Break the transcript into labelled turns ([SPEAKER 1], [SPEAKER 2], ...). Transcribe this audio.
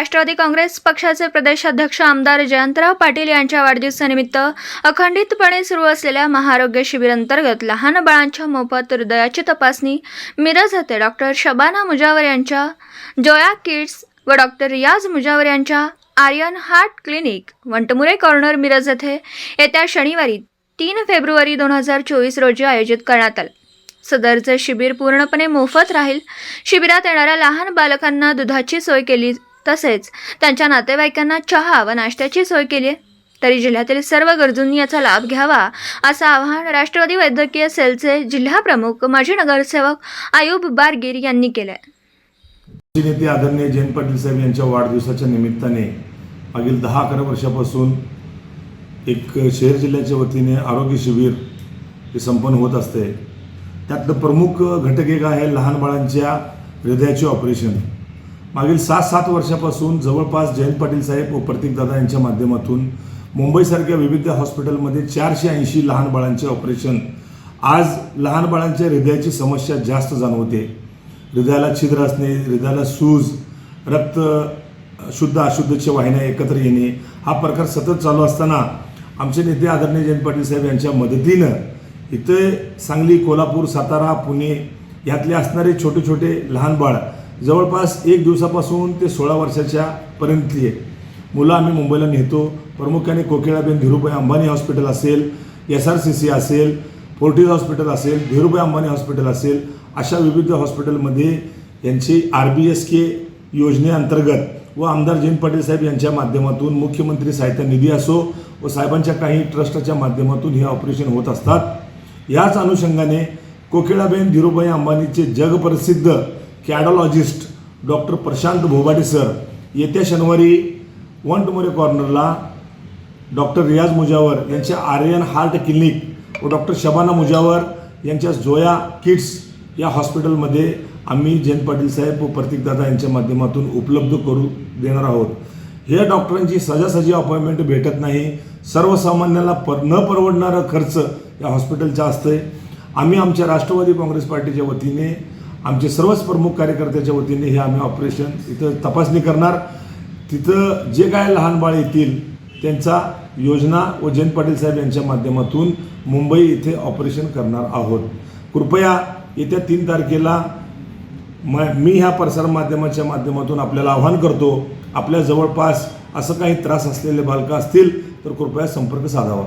[SPEAKER 1] राष्ट्रवादी काँग्रेस पक्षाचे प्रदेशाध्यक्ष आमदार जयंतराव पाटील यांच्या वाढदिवसानिमित्त अखंडितपणे सुरू असलेल्या महाआरोग्य शिबिरांतर्गत लहान बाळांच्या मोफत हृदयाची तपासणी मिरज येथे डॉक्टर शबाना मुजावर यांच्या जोया किड्स व डॉक्टर रियाज मुजावर यांच्या Aryan heart clinic Vantmure corner Miraj येथे येत्या शनिवारी तीन फेब्रुवारी दोन हजार चोवीस रोजी आयोजित करण्यात आलं. सदरचे शिबिर पूर्णपणे मोफत राहील शिबिरात येणाऱ्या लहान बालकांना दुधाची सोय केली तसेच त्यांच्या नातेवाईकांना चहा व नाश्त्याची सोय केली आहे तरी जिल्ह्यातील सर्व गरजूंनी याचा लाभ घ्यावा असं आवाहन राष्ट्रवादी वैद्यकीय सेलचे जिल्हाप्रमुख माजी नगरसेवक आयुब बारगीर यांनी केलं आहे
[SPEAKER 2] नेते आदरणीय जयंत पाटील साहेब यांच्या वाढदिवसाच्या निमित्ताने मागील दहा अकरा वर्षापासून एक शहर जिल्ह्याच्या वतीने आरोग्य शिबिर हे संपन्न होत असते. त्यातलं प्रमुख घटक एक आहे लहान बाळांच्या हृदयाचे ऑपरेशन. मागील सात सात वर्षापासून जवळपास जयंत पाटील साहेब व प्रतीकदादा यांच्या माध्यमातून मुंबईसारख्या विविध हॉस्पिटलमध्ये चारशे ऐंशी लहान बाळांचे ऑपरेशन. आज लहान बाळांच्या हृदयाची समस्या जास्त जाणवते. हृदयाला छिद्र असणे हृदयाला सूज रक्त शुद्ध अशुद्धच्या वाहिन्या एकत्र येणे हा प्रकार सतत चालू असताना आमचे नेते आदरणीय जयंत पाटील साहेब यांच्या मदतीनं इथे सांगली कोल्हापूर सातारा पुणे यातले असणारे छोटे छोटे लहान बाळ जवळपास एक दिवसापासून ते सोळा वर्षाच्या पर्यंतली आहे. मुलं आम्ही मुंबईला नेतो. प्रामुख्याने कोकिळाबेन धीरूभाई अंबानी हॉस्पिटल असेल एस आर सी सी असेल फोर्टीज हॉस्पिटल असेल धीरूभाई अंबानी हॉस्पिटल असेल अशा विविध हॉस्पिटलमध्ये यांची आर बी एस के योजनेअंतर्गत व आमदार जयंत पाटील साहेब यांच्या माध्यमातून मुख्यमंत्री सहायता निधी असो व साहेबांच्या काही ट्रस्टच्या माध्यमातून हे ऑपरेशन होत असतात. याच अनुषंगाने कोकिळाबेन धीरूभाई अंबानीचे जगप्रसिद्ध cardiologist doctor Prashant Bhobate sir येत्या शनिवारी वन टुमोरे कॉर्नरला डॉक्टर रियाज मुजावर यांच्या आर्यन हार्ट क्लिनिक व डॉक्टर शबाना मुजावर यांच्या जोया किड्स या हॉस्पिटलमध्ये आम्ही जयंत पाटील साहेब व प्रतीकदादा यांच्या माध्यमातून उपलब्ध करू देणार आहोत. हे डॉक्टरांची सजासजी अपॉइंटमेंट भेटत नाही. सर्वसामान्याला पर न परवडणारा खर्च या हॉस्पिटलचा असतंय. आम्ही आमच्या राष्ट्रवादी काँग्रेस पार्टीच्या वतीने आमचे सर्वच प्रमुख कार्यकर्त्याच्या वतीने हे आम्ही ऑपरेशन इथं तपासणी करणार. तिथं जे काय लहान बाळ येतील त्यांचा योजना व जयंत पाटील साहेब यांच्या माध्यमातून मुंबई इथे ऑपरेशन करणार आहोत. कृपया येत्या तीन तारखेला म मी ह्या प्रसार माध्यमाच्या माध्यमातून आपल्याला आव्हान करतो आपल्या जवळपास असं काही त्रास असलेले बालकं असतील तर कृपया संपर्क साधावा.